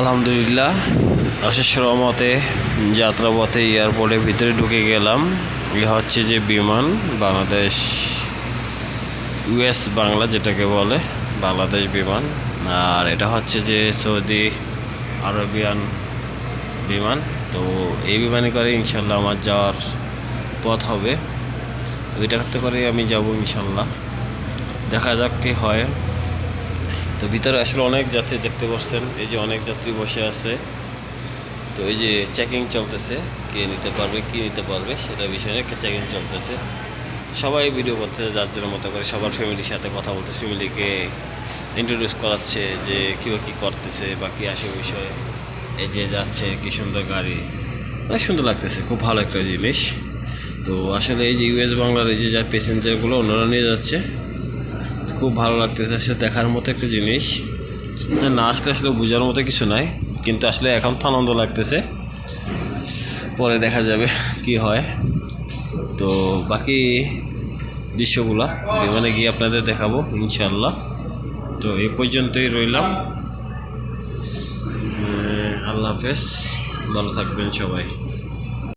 আলহামদুলিল্লাহ আশেষ রহমতে যাত্রাপথে এয়ারপোর্টের ভিতরে ঢুকে গেলাম। এ হচ্ছে যে বিমান, বাংলাদেশ, ইউএস বাংলা যেটাকে বলে, বাংলাদেশ বিমান। আর এটা হচ্ছে যে সৌদি আরবিয়ান বিমান। তো এই বিমানে করে ইনশাল্লাহ আমার যাওয়ার পথ হবে। তো এটাতে করে আমি যাব ইনশাল্লাহ। দেখা যাক কি হয়। তো ভিতরে আসলে অনেক যাত্রী দেখতে পাচ্ছেন এই যে অনেক যাত্রী বসে আছে। তো এই যে চেকিং চলতেছে, কে নিতে পারবে, কি নিতে পারবে, সেটা বিষয়ে চেকিং চলতেছে। সবাই ভিডিও করতেছে, যার জন্য মতো করে সবার ফ্যামিলির সাথে কথা বলতেছে ফ্যামিলিকে ইন্ট্রোডিউস করাচ্ছে যে কেউ কী করতেছে বা কী আসে বিষয়ে। এই যে যাচ্ছে, কি সুন্দর গাড়ি। অনেক সুন্দর লাগতেছে, খুব ভালো একটা জিনিস। তো আসলে এই যে ইউএস বাংলার এই যে যা প্যাসেঞ্জারগুলো ওনারা নিয়ে যাচ্ছে। খুব ভালো লাগতেছে আসলে দেখার মতো একটা জিনিস। না আসলে আসলে বোঝার মতো কিছু নাই, কিন্তু আসলে এখন তো আনন্দ লাগতেছে। পরে দেখা যাবে কি হয়। তো বাকি দৃশ্যগুলা বিমানে গিয়ে আপনাদের দেখাবো ইনশাল্লাহ তো এই পর্যন্তই রইলাম। আল্লাহ হাফেজ। ভালো থাকবেন সবাই।